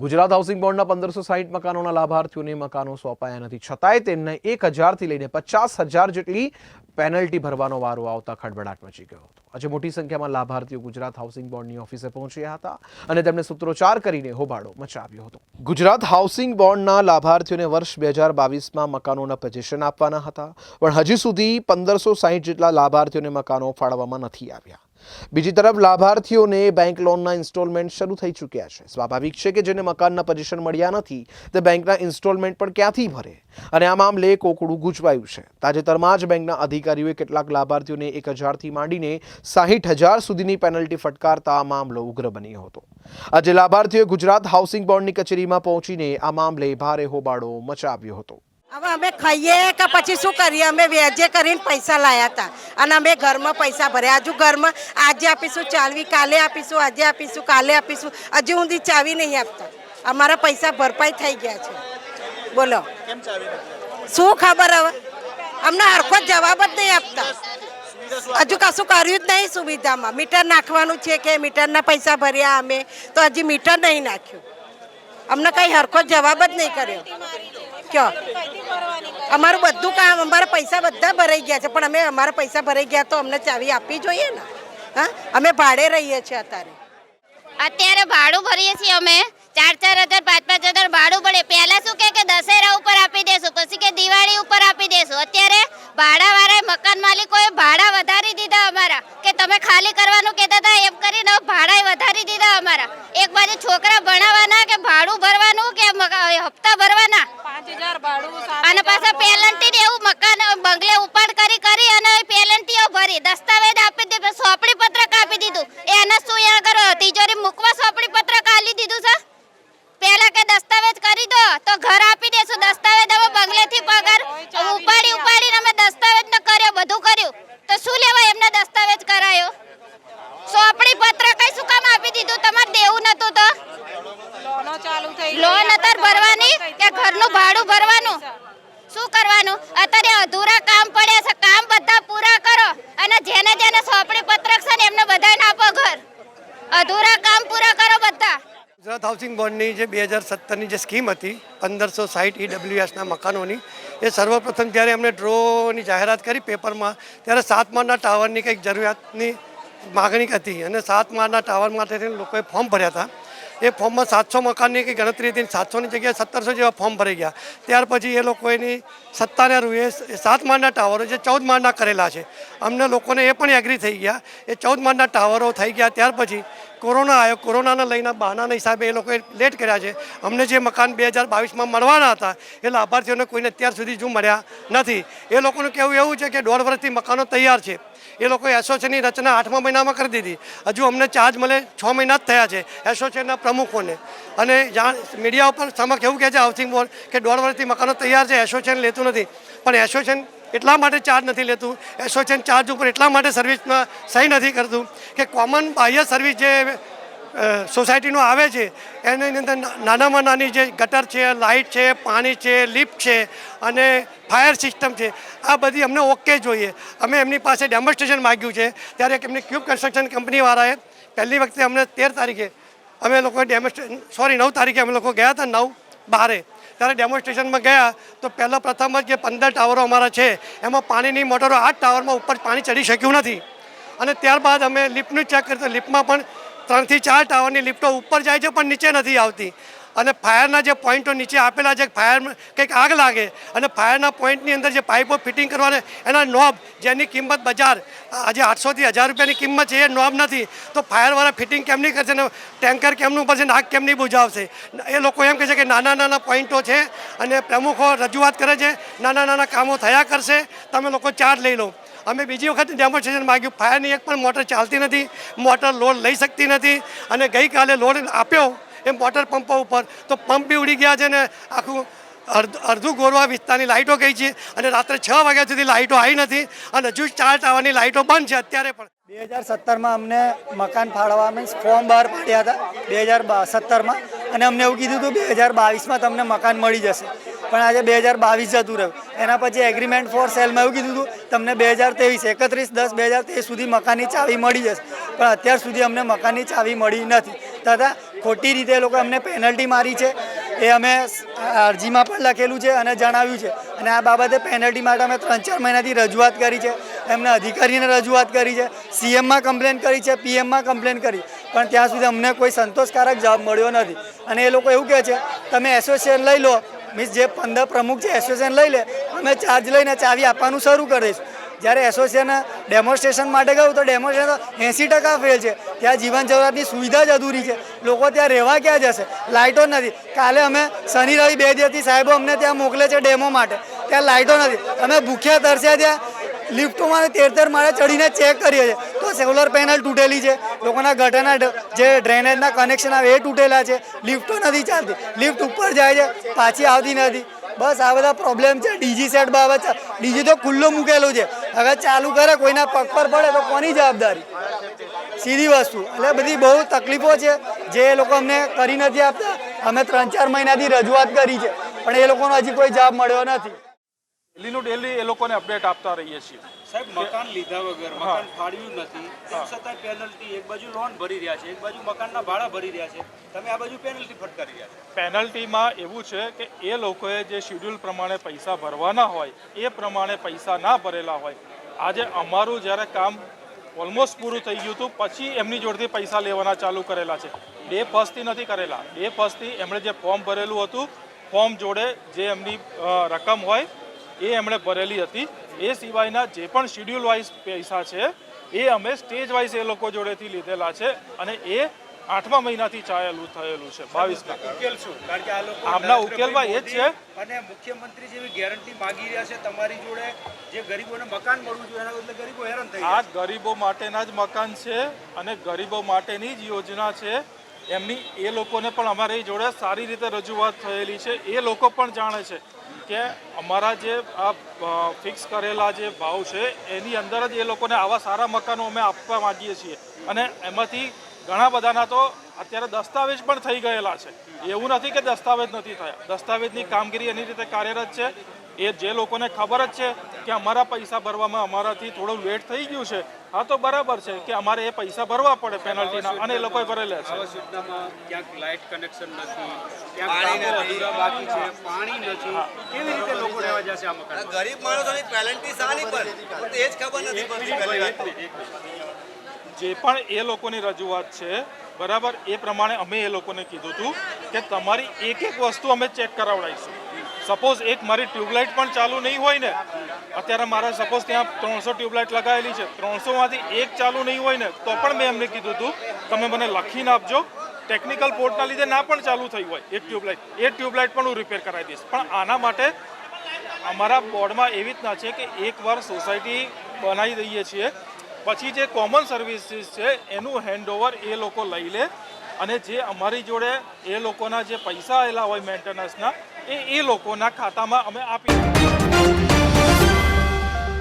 Gujarat housing બોર્ડના પંદરસો સાહીઠ મકાનોના લાભાર્થીઓને મકાનો સોંપાયા નથી. છતાંય તેમને એક હજારથી લઈને પચાસ હજાર જેટલી પેનલ્ટી ભરવાનો વારો આવતા ખડબડાટ મચી ગયો હતો. આજે મોટી સંખ્યામાં લાભાર્થીઓ ગુજરાત હાઉસિંગ બોર્ડની ઓફિસે પહોંચ્યા હતા અને તેમણે સૂત્રોચ્ચાર કરીને હોબાળો મચાવ્યો હતો. ગુજરાત હાઉસિંગ બોર્ડના લાભાર્થીઓને વર્ષ બે હજાર બાવીસમાં મકાનોના પોઝિશન આપવાના હતા, પણ હજી સુધી પંદરસો સાહીઠ જેટલા લાભાર્થીઓને મકાનો ફાળવવામાં નથી આવ્યા. બીજી તરફ, લાભાર્થીઓને બેંક લોનના ઇન્સ્ટોલમેન્ટ શરૂ થઈ ચૂક્યા છે. સ્વાભાવિક છે કે જેને મકાનના પોઝિશન મળ્યા નથી, તે બેંકના ઇન્સ્ટોલમેન્ટ પણ ક્યાંથી ભરે? અને આ મામલે કોકડું ગૂંચવાયું છે. તાજેતરમાં જ બેંકના અધિકારીઓએ કેટલાક લાભાર્થીઓને એક હજારથી માંડીને સાહીઠ હજાર સુધીની પેનલ્ટી ફટકારતા આ મામલો ઉગ્ર બન્યો હતો. આજે લાભાર્થીઓએ ગુજરાત હાઉસિંગ બોર્ડની કચેરીમાં પહોંચીને આ મામલે ભારે હોબાળો મચાવ્યો હતો. હવે અમે ખાઈએ કે પછી શું કરીએ? અમે વ્યાજે કરીને પૈસા લાયા હતા. અને અમે ઘરમાં પૈસા ભર્યા. હજુ ઘરમાં આજે આપીશું ચાલવી કાલે આપીશું આજે આપીશું કાલે આપીશું. હજુ સુધી ચાવી નહીં આપતા. અમારા પૈસા ભરપાઈ થઈ ગયા છે. બોલો. શું ખબર હવે? અમને હરખો જવાબ જ નહીં આપતા. હજુ કશું કર્યું જ નહીં સુવિધામાં. મીટર નાખવાનું છે કે મીટરના પૈસા ભર્યા અમે તો હજી મીટર નહીં નાખ્યું. અમને કંઈ હરખો જવાબ જ નહીં કર્યો. કયો? અમારું બધું કામ, અમારા પૈસા બધા ભરાઈ ગયા છે, પણ અમે અમારા પૈસા ભરાઈ ગયા તો અમને ચાવી આપવી જોઈએ ને? હા? અમે ભાડે રહીએ છીએ અત્યારે. અત્યારે ભાડું ભરીએ છીએ અમે. ચાર ચાર હજાર, પાંચ પાંચ હજાર ભાડું પડે. પહેલા શું કહે કે દશેરા ઉપર આપી દેશું પછી કે દિવાળી ઉપર આપી દેશું અત્યારે ભાડાવાળાએ મકાન માલિકોએ ભાડા વધારી દીધા અમારા કે તમે ખાલી કરવાનું કહેતા હતા એમ કરીને હવે ભાડા વધારી દીધા અમારા એક બાજુ છોકરા ભણાવવાના કે ભાડું ભરવાનું કે મકા- હપ્તા ભરવાના અને પાછા પેલન્ટી ને એવું મકાન બંગલે ઉપાડ કરી કરી અને પેલન્ટીઓ ભરી દસ્તાવેજ આપી દીધું સોંપડી પત્રક આપી દીધું એને શું યા કરો તિજોરી મૂકવા સોંપડી પત્રક આલી દીધું છે પહેલા કે દસ્તાવેજ કરી દો તો ઘર આપી દેશું દસ્તાવેજ અમે બંગલેથી પગાર ઉપાડી ઉપાડીને અમે દસ્તાવેજ ન કર્યો બધું કર્યું તો શું લેવા એમને દસ્તાવેજ કરાયો સોંપડી પત્રક કઈ શું કામ આપી દીધું તમારે દેવું નતું તો લોન અત્યારે ભરવાની કે ઘરનું ભાડું ભરવાનું શું કરવાનું? અત્યારે અધૂરા કામ પડ્યા છે. કામ બધા પૂરા કરો. અને જેને જેને સોંપણી પત્રક છે ને, એમને બધાને આપો ઘર. અધૂરા કામ પૂરા કરો બધા. ગુજરાત હાઉસિંગ બોર્ડની જે બે હજાર સત્તરની જે સ્કીમ હતી, પંદરસો સાઠ ઈડબ્લ્યુએસના મકાનોની, એ સર્વપ્રથમ જ્યારે એમણે ડ્રોની જાહેરાત કરી પેપરમાં. ત્યારે સાત માળના ટાવરની કંઈક જરૂરિયાતની માગણી હતી અને સાત માળના ટાવર માટે લોકોએ ફોર્મ ભર્યા હતા. એ ફોર્મમાં સાતસો મકાનની ગણતરી હતી, સાતસોની જગ્યાએ સત્તરસો જેવા ફોર્મ ભરાઈ ગયા. ત્યાર પછી એ લોકો એની સત્તાના રૂએ સાત માળના ટાવરો જે ચૌદ માળના કરેલા છે. અમને લોકોને એ પણ એગ્રી થઈ ગયા. એ ચૌદ માળના ટાવરો થઈ ગયા. ત્યાર પછી કોરોના આવ્યો. કોરોનાના લઈને બહાનાના હિસાબે એ લોકોએ લેટ કર્યા છે. અમને જે મકાન બે હજાર બાવીસમાં મળવાના હતા, એ લાભાર્થીઓને કોઈને અત્યાર સુધી જો મળ્યા નથી. એ લોકોનું કહેવું એવું છે કે દોઢ વર્ષથી મકાનો તૈયાર છે. એ લોકોએ એસોસિએશનની રચના આઠમા મહિનામાં કરી દીધી. હજુ અમને ચાર્જ મળે છ મહિના જ થયા છે એસોસિએશનના પ્રમુખોને. અને જાણ મીડિયા ઉપર સમક્ષ એવું કહે છે, હાઉસિંગ બોર્ડ, કે દોઢ વર્ષથી મકાનો તૈયાર છે, એસોસિએશન લેતું નથી. પણ એસોસિએશન એટલા માટે ચાર્જ નથી લેતું. એસોસિએશન ચાર્જ ઉપર એટલા માટે સર્વિસમાં સહી નથી કરતું કે કોમન બાહ્ય સર્વિસ જે સોસાયટીનો આવે છે, એની અંદર નાનામાં નાની જે ગટર છે લાઇટ છે, પાણી છે લિફ્ટ છે અને ફાયર સિસ્ટમ છે, આ બધી અમને ઓકે જોઈએ. અમે એમની પાસે ડેમોન્સ્ટ્રેશન માગ્યું છે. ત્યારે એમની ક્યુબ કન્સ્ટ્રક્શન કંપનીવાળાએ પહેલી વખતે અમને તેર તારીખે અમે લોકો ડેમોન્સ્ટ્રેશન સોરી નવ તારીખે અમે લોકો ગયા હતા નવ બારે. ત્યારે ડેમોન્સ્ટ્રેશનમાં ગયા તો પહેલાં પ્રથમ જ જે પંદર ટાવરો અમારા છે, એમાં પાણીની મોટરો આઠ ટાવરમાં ઉપર પાણી ચડી શક્યું નથી. અને ત્યારબાદ અમે લિફ્ટનું ચેક કરતા લિફ્ટમાં પણ ત્રણથી ચાર ટાવરની લિફ્ટો ઉપર જાય છે પણ નીચે નથી આવતી. અને ફાયરના જે પોઈન્ટો નીચે આપેલા છે, ફાયર કંઈક આગ લાગે અને ફાયરના પોઈન્ટની અંદર જે પાઇપો ફિટિંગ કરવાના, એના નોબ, જેની કિંમત બજાર, આજે આઠસોથી હજાર રૂપિયાની કિંમત છે, એ નોબ નથી. તો ફાયરવાળા ફિટિંગ કેમ નહીં કરશે ને ટેન્કર કેમનું પડશે ને આગ કેમ નહીં બુઝાવશે? એ લોકો એમ કહે છે કે નાના નાના પોઈન્ટો છે અને પ્રમુખો રજૂઆત કરે છે, નાના નાના કામો થયા કરશે, તમે લોકો ચાર્જ લઈ લો. અમે બીજી વખત ડેમોન્સ્ટ્રેશન માગ્યું, ફાયરની એક પણ મોટર ચાલતી નથી, મોટર લોડ લઈ શકતી નથી અને ગઈકાલે લોડ આપ્યો એ વોટર પંપો ઉપર. તો પંપ બી ઉડી ગયા છે ને આખું અડધું ગોરવા વિસ્તારની લાઇટો ગઈ છે. અને રાત્રે છ વાગ્યા સુધી લાઇટો આવી નથી અને હજુ ચાર ટાવરની લાઇટો બંધ છે અત્યારે પણ. બે હજાર સત્તરમાં અમને મકાન ફાળવા મીન્સ ફોર્મ બહાર પાડ્યા હતા બે હજાર સત્તરમાં. અને અમને એવું કીધું હતું બે હજાર બાવીસમાં તમને મકાન મળી જશે. પણ આજે બે હજાર બાવીસ જતું રહ્યું. એના પછી એગ્રીમેન્ટ ફોર સેલમાં એવું કીધું હતું, તમને બે હજાર ત્રેવીસ, એકત્રીસ, દસ, બે હજાર ત્રેવીસ સુધી મકાનની ચાવી મળી જશે. પણ અત્યાર સુધી અમને મકાનની ચાવી મળી નથી. તથા ખોટી રીતે એ લોકો અમને પેનલ્ટી મારી છે. એ અમે અરજીમાં પણ લખેલું છે અને જણાવ્યું છે. અને આ બાબતે પેનલ્ટી માટે અમે ત્રણ ચાર મહિનાથી રજૂઆત કરી છે. એમને અધિકારીને રજૂઆત કરી છે. સીએમમાં કમ્પ્લેન કરી છે પીએમમાં કમ્પ્લેન કરી. પણ ત્યાં સુધી અમને કોઈ સંતોષકારક જવાબ મળ્યો નથી. અને એ લોકો એવું કહે છે, તમે એસોસિએશન લઈ લો. મીન્સ જે પંદર પ્રમુખ છે એસોસિએશન લઈ લે. અમે ચાર્જ લઈને ચાવી આપવાનું શરૂ કરી દઈશું. જ્યારે એસોસિએશન ડેમોન્સ્ટ્રેશન માટે ગયું તો ડેમોન્સ્ટ્રેશન એંસી ટકા ફેલ છે. ત્યાં જીવન જરૂરિયાતની સુવિધા જ અધૂરી છે. લોકો ત્યાં રહેવા ક્યાં જશે? લાઇટો નથી. કાલે અમે શનિ, રવિ બે દિવસથી સાહેબો અમને ત્યાં મોકલે છે ડેમો માટે. ત્યાં લાઇટો નથી. અમે ભૂખ્યા, તરસ્યા ત્યાં લિફ્ટોમાં તેર તેર માળે ચડીને ચેક કરીએ છીએ. તો સોલર પેનલ તૂટેલી છે. લોકોના ગટરના જે ડ્રેનેજના કનેક્શન આવે એ તૂટેલા છે. લિફ્ટો નથી ચાલતી. લિફ્ટ ઉપર જાય છે. પાછી આવતી નથી. બસ આ બધા પ્રોબ્લેમ છે. ડીજી સેટ બાબત ડીજી તો ખુલ્લો મૂકેલું છે. અગર ચાલુ કરે, કોઈના પગ પર પડે તો કોની જવાબદારી? સીધી વસ્તુ. એટલે બધી બહુ તકલીફો છે. જે એ લોકો અમને કરી નથી આપતા. અમે ત્રણ ચાર મહિનાથી રજૂઆત કરી છે. પણ એ લોકોનો હજી કોઈ જવાબ મળ્યો નથી. ડેલીનું ડેલી એ લોકોને અપડેટ આપતા રહીએ છીએ. સાહેબ મકાન લીધા વગર મકાન ફાળ્યું નથી. તેમ છતાં પેનલ્ટી એક બાજુ લોન ભરી રહ્યા છે એક બાજુ મકાનના ભાડા ભરી રહ્યા છે. તમે આ બાજુ પેનલ્ટી ફટકારી રહ્યા છો. પેનલ્ટીમાં એવું છે કે એ લોકોએ જે શેડ્યુલ પ્રમાણે પૈસા ભરવાના હોય એ પ્રમાણે પૈસા ના ભરેલા હોય. આજે અમારું જ્યારે કામ ઓલમોસ્ટ પૂરું થઈ ગયું હતું પછી એમની જોડેથી પૈસા લેવાના ચાલુ કરેલા છે. બે ફર્સ્ટથી નથી કરેલા. બે ફર્સ્ટથી એમણે જે ફોર્મ ભરેલું હતું ફોર્મ જોડે જે એમની રકમ હોય એ એમણે ભરેલી હતી. એ સિવાયના જે પણ શિડ્યુલ વાઇઝ પૈસા છે એ અમે સ્ટેજ વાઇઝ એ લોકો જોડેથી લીધેલા છે અને એ આઠમા મહિનાથી ચાલેલું થયેલું છે બાવીસ આમના ઉકેલમાં એ જ છે. અને મુખ્યમંત્રી જેવી ગેરંટી માગી રહ્યા છે તમારી જોડે જે ગરીબોને મકાન મળવું જોઈએ એના બદલે ગરીબો હેરાન થઈ આ ગરીબો માટેના જ મકાન છે અને ગરીબો માટેની જ યોજના છે. એમની એ લોકોને પણ અમારી જોડે સારી રીતે રજૂઆત થયેલી છે. એ લોકો પણ જાણે છે કે અમારા જે આ ફિક્સ કરેલા જે ભાવ છે, એની અંદર જ એ લોકોને આવા સારા મકાનો અમે આપવા માંગીએ છીએ. અને એમાંથી ઘણા બધાના તો અત્યારે દસ્તાવેજ પણ થઈ ગયેલા છે. એવું નથી કે દસ્તાવેજ નથી થયા. દસ્તાવેજની કામગીરી એની રીતે કાર્યરત છે. એ જે લોકોને ખબર જ છે કે અમારા પૈસા ભરવામાં અમારાથી થોડું લેટ થઈ ગયું છે હા તો બરાબર છે કે અમારે એ પૈસા ભરવા પડે પેનલ્ટીના અને એ લોકોએ ભરેલા છે. ક્યાંક લાઇટ કનેક્શન નથી ક્યાંક અધૂરા બાકી છે પાણી નથી. કેવી રીતે લોકો રહેવા જશે આ મકાન ગરીબ માણસોની પેનલ્ટી શાની પર? એ જ ખબર નથી પડતી પહેલી વાત જે પણ એ લોકોની રજૂઆત છે બરાબર એ પ્રમાણે અમે એ લોકોને કીધું હતું કે તમારી એક એક વસ્તુ અમે ચેક કરાવડાવીશું. સપોઝ એક મારી ટ્યુબલાઇટ પણ ચાલુ નહીં હોય ને, અત્યારે મારા સપોઝ ત્યાં ત્રણસો ટ્યુબલાઇટ લગાવેલી છે, ત્રણસોમાંથી એક ચાલુ નહીં હોય ને, તો પણ મેં એમને કીધું હતું તમે મને લખીને આપજો ટેકનિકલ પોર્ટના લીધે ના પણ ચાલુ થઈ હોય, એક ટ્યુબલાઇટ. એ ટ્યુબલાઇટ પણ હું રિપેર કરાવી દઈશ. પણ આના માટે અમારા બોર્ડમાં એવી રીતના છે કે એકવાર સોસાયટી બનાવી દઈએ છીએ, પછી જે કોમન સર્વિસીસ છે, એનું હેન્ડઓવર એ લોકો લઈ લે, અને જે અમારી જોડે એ લોકોના જે પૈસા આવેલા હોય મેન્ટેનન્સના એ એ લોકોના ખાતામાં અમે આપી